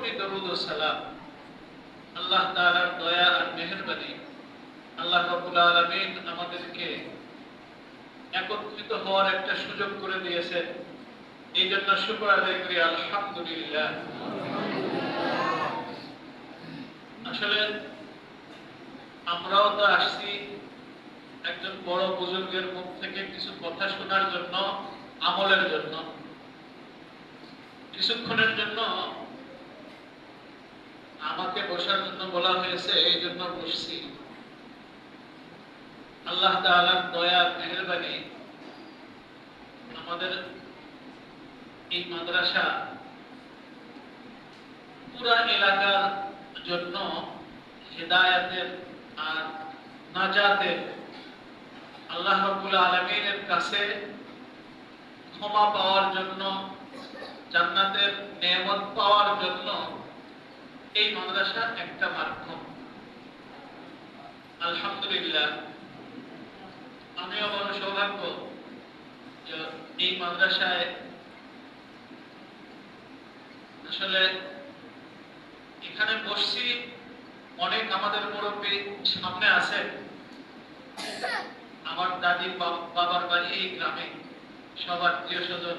কোটি দরুদ ও সালাম। আল্লাহ তাআলার দয়া আর মেহেরবানি আল্লাহ রাব্বুল আলামিন আমাদেরকে একত্রিত হওয়ার একটা সুযোগ করে দিয়েছেন। এই জন্য শুকর আদায় করি, আলহামদুলিল্লাহ। আসলে আমরাও তো আসছি একজন বড় বুজুর্গের মুখ থেকে কিছু কথা শোনার জন্য, আমলের জন্য। কিছুক্ষণের জন্য আমাকে বসার জন্য বলা হয়েছে, এই জন্য বসছি। আল্লাহ তাআলার দয়া মেহেরবানি আমাদের এই মাদ্রাসা পুরা এলাকার জন্য হেদায়াতের আর নাজাতের আল্লাহ রাব্বুল আলামিনের কাছে ক্ষমা পাওয়ার জন্য, জান্নাতের নেয়ামত পাওয়ার জন্য এই মাদ্রাসা একটা মাধ্যম। আলহামদুলিল্লাহ আমিও বড় সৌভাগ্য যে এই মাদ্রাসায় আসলে এখানে বসছি, অনেক আমাদের মুরব্বী সামনে আছে। আমার দাদি বাবার বাড়ি এই গ্রামে, সবার আত্মীয় স্বজন।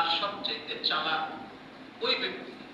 তার সবচেয়ে চালাক ওই ব্যক্তি।